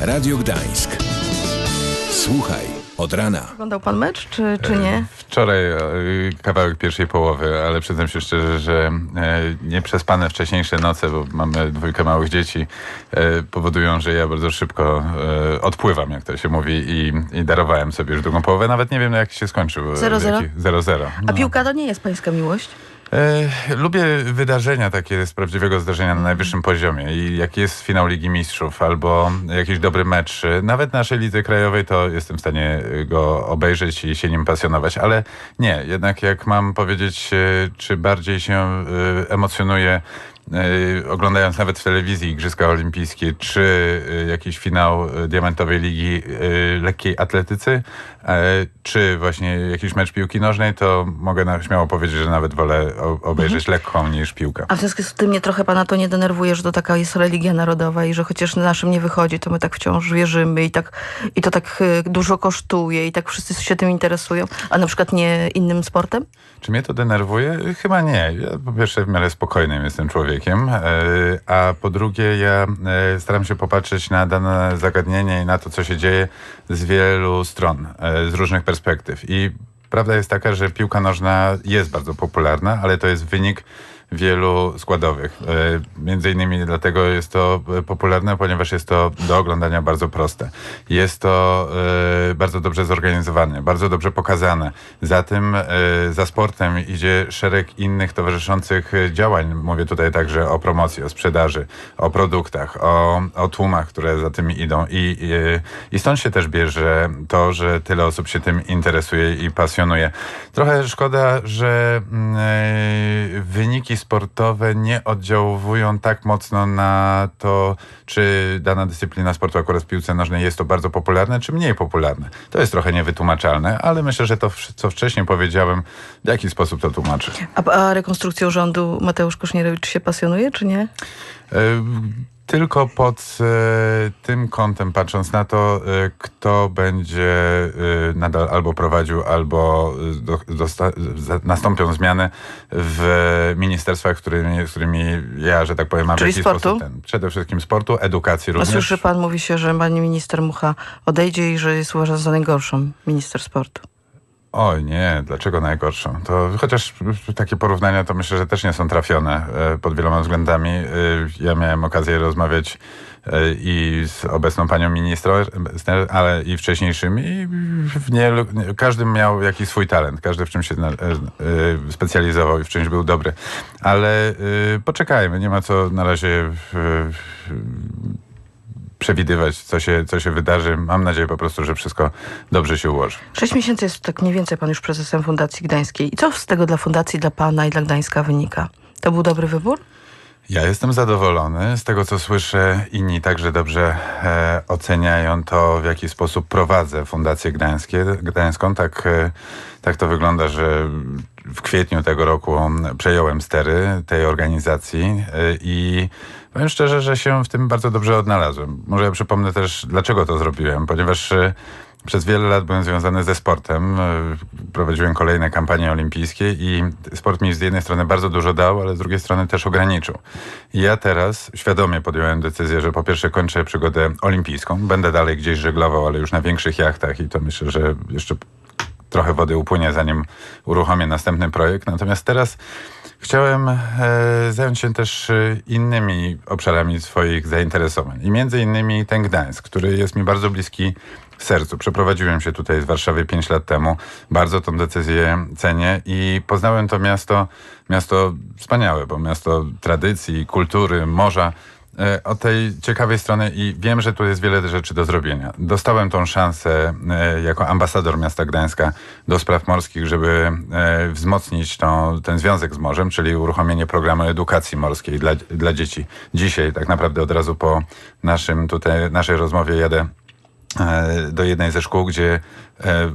Radio Gdańsk. Słuchaj od rana. Oglądał pan mecz, czy, czy nie? Wczoraj e, kawałek pierwszej połowy, ale przyznam się szczerze, że e, nieprzespane wcześniejsze noce, bo mamy dwójkę małych dzieci, e, powodują, że ja bardzo szybko odpływam, jak to się mówi, i, i darowałem sobie już drugą połowę. Nawet nie wiem, jak się skończył. e, 0-0? jaki- 0-0. A no. piłka to nie jest pańska miłość? E, lubię wydarzenia takie z prawdziwego zdarzenia na najwyższym poziomie i jak jest finał Ligi Mistrzów albo jakiś dobry mecz, nawet naszej lidze krajowej, to jestem w stanie go obejrzeć i się nim pasjonować, ale nie, jednak jak mam powiedzieć, e, czy bardziej się e, emocjonuję e, oglądając nawet w telewizji Igrzyska Olimpijskie, czy e, jakiś finał e, Diamentowej Ligi Lekkiej Atletycy, czy właśnie jakiś mecz piłki nożnej, to mogę na, śmiało powiedzieć, że nawet wolę obejrzeć lekką niż piłkę. A w związku z tym nie trochę pana to nie denerwuje, że to taka jest religia narodowa i że chociaż naszym nie wychodzi, to my tak wciąż wierzymy i, tak, i to tak dużo kosztuje i tak wszyscy się tym interesują, a na przykład nie innym sportem? Czy mnie to denerwuje? Chyba nie. Ja po pierwsze w miarę spokojnym jestem człowiekiem, e, a po drugie ja e, staram się popatrzeć na dane zagadnienie i na to, co się dzieje z wielu stron, e, z różnych perspektyw. I prawda jest taka, że piłka nożna jest bardzo popularna, ale to jest wynik wielu składowych. E, Między innymi dlatego jest to e, popularne, ponieważ jest to do oglądania bardzo proste. Jest to e, bardzo dobrze zorganizowane, bardzo dobrze pokazane. Za tym, za sportem idzie szereg innych towarzyszących działań. Mówię tutaj także o promocji, o sprzedaży, o produktach, o, o tłumach, które za tym idą. I, i, I stąd się też bierze to, że tyle osób się tym interesuje i pasjonuje. Trochę szkoda, że mm, wyniki sportowe nie oddziałują tak mocno na to, czy dana dyscyplina sportu, akurat w piłce nożnej, jest to bardzo popularne, czy mniej popularne. To jest trochę niewytłumaczalne, ale myślę, że to, co wcześniej powiedziałem, w jaki sposób to tłumaczy. A, a rekonstrukcją rządu Mateusz Kosznierewicz się pasjonuje, czy nie? Tylko pod e, tym kątem, patrząc na to, e, kto będzie e, nadal albo prowadził, albo do, dosta, nastąpią zmiany w ministerstwach, którymi, z którymi ja, że tak powiem, mam w Czyli jakiś sportu? sposób ten, przede wszystkim sportu, edukacji A również. słyszy pan, mówi się, że pani minister Mucha odejdzie i że jest uważana za najgorszą minister sportu. Oj nie, dlaczego najgorszą? To chociaż takie porównania to myślę, że też nie są trafione e, pod wieloma względami. E, Ja miałem okazję rozmawiać e, i z obecną panią minister, ale i wcześniejszymi. I w nie, każdy miał jakiś swój talent, każdy w czymś się specjalizował i w czymś był dobry. Ale poczekajmy, nie ma co na razie przewidywać, co się, co się wydarzy. Mam nadzieję po prostu, że wszystko dobrze się ułoży. Sześć miesięcy jest tak mniej więcej pan już prezesem Fundacji Gdańskiej. I co z tego dla Fundacji, dla pana i dla Gdańska wynika? To był dobry wybór? Ja jestem zadowolony z tego, co słyszę. Inni także dobrze e, oceniają to, w jaki sposób prowadzę Fundację Gdańskie, Gdańską. Tak, e, tak to wygląda, że w kwietniu tego roku przejąłem stery tej organizacji e, i powiem szczerze, że się w tym bardzo dobrze odnalazłem. Może ja przypomnę też, dlaczego to zrobiłem, ponieważ e, przez wiele lat byłem związany ze sportem. e, Prowadziłem kolejne kampanie olimpijskie i sport mi z jednej strony bardzo dużo dał, ale z drugiej strony też ograniczył. I ja teraz świadomie podjąłem decyzję, że po pierwsze kończę przygodę olimpijską. Będę dalej gdzieś żeglował, ale już na większych jachtach i to myślę, że jeszcze trochę wody upłynie, zanim uruchomię następny projekt. Natomiast teraz chciałem e, zająć się też e, innymi obszarami swoich zainteresowań. I między innymi ten Gdańsk, który jest mi bardzo bliski sercu. Przeprowadziłem się tutaj z Warszawy 5 lat temu. Bardzo tą decyzję cenię i poznałem to miasto, miasto wspaniałe, bo miasto tradycji, kultury, morza e, od tej ciekawej strony i wiem, że tu jest wiele rzeczy do zrobienia. Dostałem tą szansę e, jako ambasador miasta Gdańska do spraw morskich, żeby e, wzmocnić tą, ten związek z morzem, czyli uruchomienie programu edukacji morskiej dla, dla dzieci. Dzisiaj tak naprawdę od razu po naszym tutaj, naszej rozmowie jadę do jednej ze szkół, gdzie e,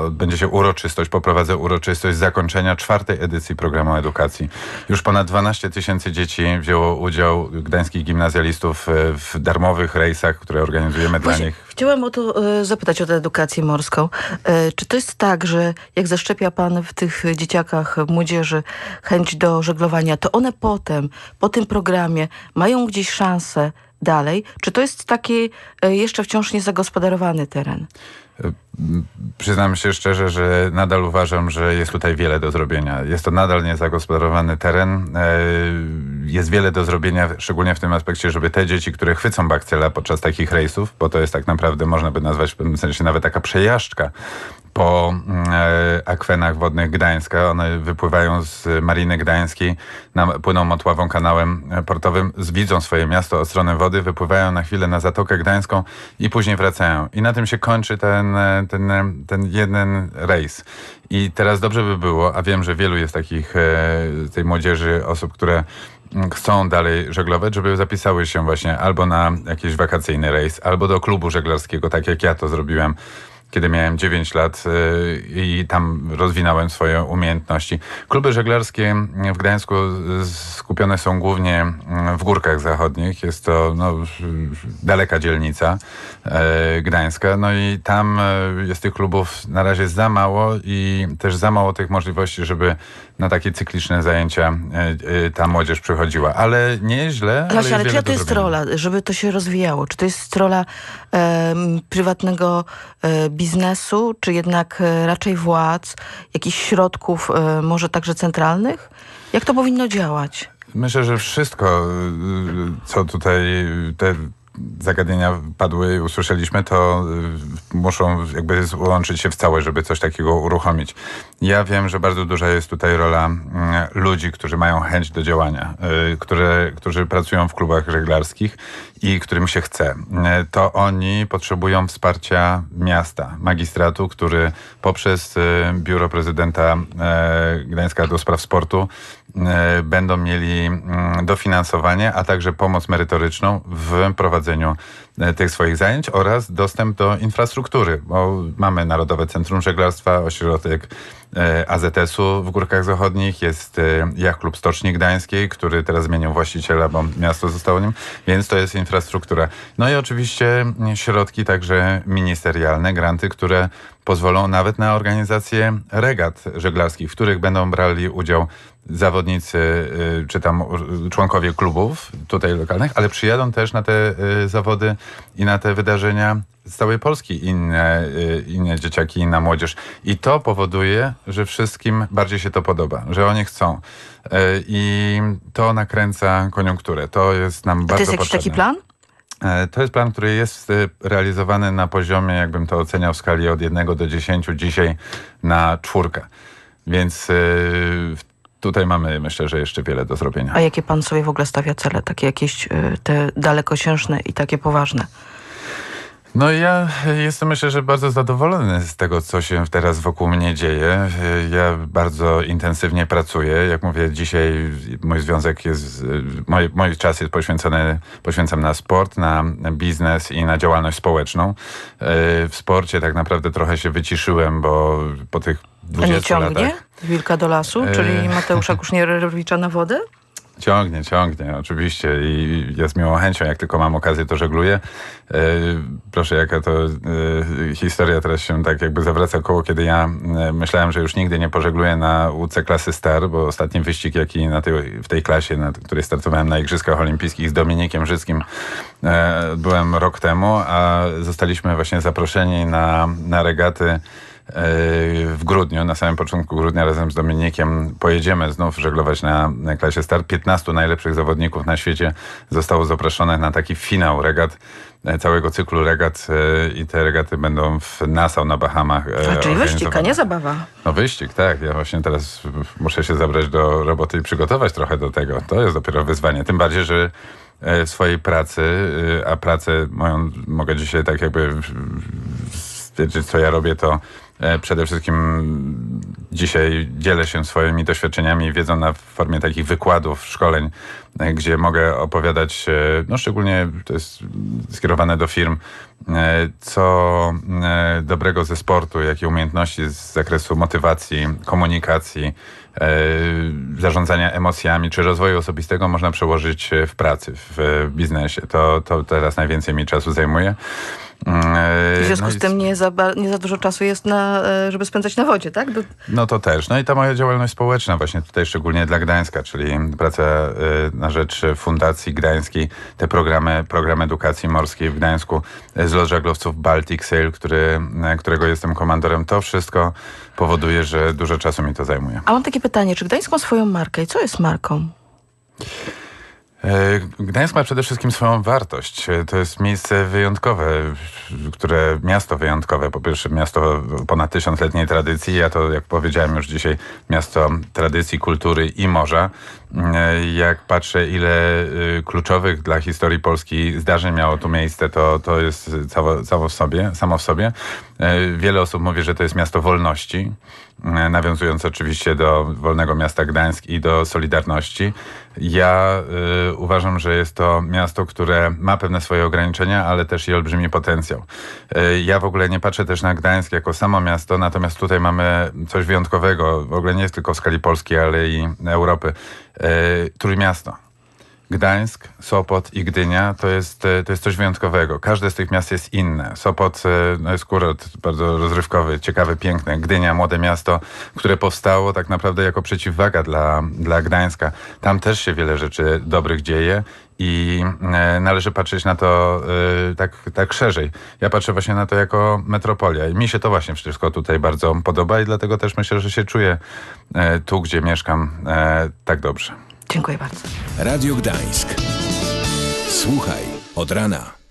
odbędzie się uroczystość, poprowadzę uroczystość zakończenia czwartej edycji programu edukacji. Już ponad 12 tysięcy dzieci wzięło udział gdańskich gimnazjalistów e, w darmowych rejsach, które organizujemy dla Właśnie nich. Chciałam o to e, zapytać o tę edukację morską. E, czy to jest tak, że jak zaszczepia pan w tych dzieciakach, młodzieży chęć do żeglowania, to one potem, po tym programie mają gdzieś szansę dalej. Czy to jest taki e, jeszcze wciąż niezagospodarowany teren? Przyznam się szczerze, że nadal uważam, że jest tutaj wiele do zrobienia. Jest to nadal niezagospodarowany teren. E, jest wiele do zrobienia, szczególnie w tym aspekcie, żeby te dzieci, które chwycą bakcyla podczas takich rejsów, bo to jest tak naprawdę, można by nazwać w pewnym sensie nawet taka przejażdżka po e, akwenach wodnych Gdańska. One wypływają z Mariny Gdańskiej, płyną Motławą kanałem portowym, widzą swoje miasto od strony wody, wypływają na chwilę na Zatokę Gdańską i później wracają. I na tym się kończy ten, ten, ten jeden rejs. I teraz dobrze by było, a wiem, że wielu jest takich, e, tej młodzieży, osób, które chcą dalej żeglować, żeby zapisały się właśnie albo na jakiś wakacyjny rejs, albo do klubu żeglarskiego, tak jak ja to zrobiłem kiedy miałem 9 lat y, i tam rozwinąłem swoje umiejętności. Kluby żeglarskie w Gdańsku skupione są głównie mm, w górkach zachodnich. Jest to no, daleka dzielnica e, gdańska. No i tam e, jest tych klubów na razie za mało i też za mało tych możliwości, żeby na takie cykliczne zajęcia ta młodzież przychodziła. Ale nieźle. Ale, ale czyja to jest rola, żeby to się rozwijało? Czy to jest rola e, prywatnego e, biznesu, czy jednak e, raczej władz, jakichś środków, e, może także centralnych? Jak to powinno działać? Myślę, że wszystko, y, co tutaj te zagadnienia padły i usłyszeliśmy, to muszą jakby złączyć się w całe, żeby coś takiego uruchomić. Ja wiem, że bardzo duża jest tutaj rola mm, ludzi, którzy mają chęć do działania, które, którzy pracują w klubach żeglarskich i którym się chce. To oni potrzebują wsparcia miasta, magistratu, który poprzez Biuro Prezydenta Gdańska do Spraw Sportu będą mieli mm, dofinansowanie, a także pomoc merytoryczną w prowadzeniu E, tych swoich zajęć oraz dostęp do infrastruktury, bo mamy Narodowe Centrum Żeglarstwa, ośrodek e, AZS-u w Górkach Zachodnich, jest e, Jacht Klub Stoczni Gdańskiej, który teraz zmienił właściciela, bo miasto zostało nim, więc to jest infrastruktura. No i oczywiście środki także ministerialne, granty, które pozwolą nawet na organizację regat żeglarskich, w których będą brali udział zawodnicy czy tam członkowie klubów tutaj lokalnych, ale przyjadą też na te zawody i na te wydarzenia z całej Polski inne, y, inne dzieciaki, inna młodzież. I to powoduje, że wszystkim bardziej się to podoba, że oni chcą. Y, I to nakręca koniunkturę. To jest nam A bardzo to jest jakiś potrzebne. taki plan? E, to jest plan, który jest y, realizowany na poziomie, jakbym to oceniał w skali od 1 do 10 dzisiaj na czwórkę. Więc tutaj mamy, myślę, że jeszcze wiele do zrobienia. A jakie pan sobie w ogóle stawia cele? Takie jakieś te dalekosiężne i takie poważne? No ja jestem myślę, że bardzo zadowolony z tego, co się teraz wokół mnie dzieje. Ja bardzo intensywnie pracuję. Jak mówię, dzisiaj mój związek jest, mój, mój czas jest poświęcony, poświęcam na sport, na biznes i na działalność społeczną. W sporcie tak naprawdę trochę się wyciszyłem, bo po tych 20 A nie ciągnie latach... Wilka do lasu, czyli Mateusza Kusznierowicza na wodę? Ciągnie, ciągnie, oczywiście i ja z miłą chęcią, jak tylko mam okazję, to żegluję. E, proszę, jaka to e, historia teraz się tak jakby zawraca koło, kiedy ja e, myślałem, że już nigdy nie pożegluję na łódce klasy Star, bo ostatni wyścig, jaki na tej, w tej klasie, na której startowałem na Igrzyskach Olimpijskich z Dominikiem Życkim, e, byłem rok temu, a zostaliśmy właśnie zaproszeni na, na regaty w grudniu, na samym początku grudnia razem z Dominikiem pojedziemy znów żeglować na, klasie start. 15 najlepszych zawodników na świecie zostało zaproszonych na taki finał regat e, całego cyklu regat e, i te regaty będą w Nassau na Bahamach. A, czyli wyścig, a nie zabawa. No wyścig, tak. Ja właśnie teraz muszę się zabrać do roboty i przygotować trochę do tego. To jest dopiero wyzwanie. Tym bardziej, że w swojej pracy, a pracę moją mogę dzisiaj tak jakby stwierdzić, co ja robię, to E, przede wszystkim dzisiaj dzielę się swoimi doświadczeniami i wiedzą na formie takich wykładów, szkoleń, e, gdzie mogę opowiadać, e, no szczególnie to jest skierowane do firm, co dobrego ze sportu, jakie umiejętności z zakresu motywacji, komunikacji, zarządzania emocjami czy rozwoju osobistego można przełożyć w pracy, w biznesie. To, to teraz najwięcej mi czasu zajmuje. E, W związku no z tym nie za, nie za dużo czasu jest, na, e, żeby spędzać na wodzie, tak? Do, No to też. No i ta moja działalność społeczna właśnie tutaj szczególnie dla Gdańska, czyli praca y, na rzecz Fundacji Gdańskiej, te programy, program edukacji morskiej w Gdańsku, y, zlot żaglowców Baltic Sail, który, którego jestem komandorem, to wszystko powoduje, że dużo czasu mi to zajmuje. A mam takie pytanie, czy Gdańsk ma swoją markę i co jest marką? E, Gdańsk ma przede wszystkim swoją wartość. E, To jest miejsce wyjątkowe, które miasto wyjątkowe. Po pierwsze, miasto ponad tysiącletniej tradycji. Ja to, jak powiedziałem już dzisiaj, miasto tradycji, kultury i morza. E, Jak patrzę, ile kluczowych dla historii Polski zdarzeń miało tu miejsce, to, to jest cało, cało w sobie, samo w sobie. Wiele osób mówi, że to jest miasto wolności, nawiązując oczywiście do Wolnego Miasta Gdańsk i do Solidarności. Ja y, uważam, że jest to miasto, które ma pewne swoje ograniczenia, ale też i olbrzymi potencjał. Y, ja w ogóle nie patrzę też na Gdańsk jako samo miasto, natomiast tutaj mamy coś wyjątkowego, w ogóle nie jest tylko w skali Polski, ale i Europy. Y, Trójmiasto. Gdańsk, Sopot i Gdynia to jest, e, to jest coś wyjątkowego. Każde z tych miast jest inne. Sopot e, no jest kurort bardzo rozrywkowy, ciekawy, piękny. Gdynia, młode miasto, które powstało tak naprawdę jako przeciwwaga dla, dla Gdańska. Tam też się wiele rzeczy dobrych dzieje. I e, należy patrzeć na to tak, tak szerzej. Ja patrzę właśnie na to jako metropolia. I mi się to właśnie wszystko tutaj bardzo podoba i dlatego też myślę, że się czuję tu, gdzie mieszkam, tak dobrze. Dziękuję bardzo. Radio Gdańsk. Słuchaj od rana.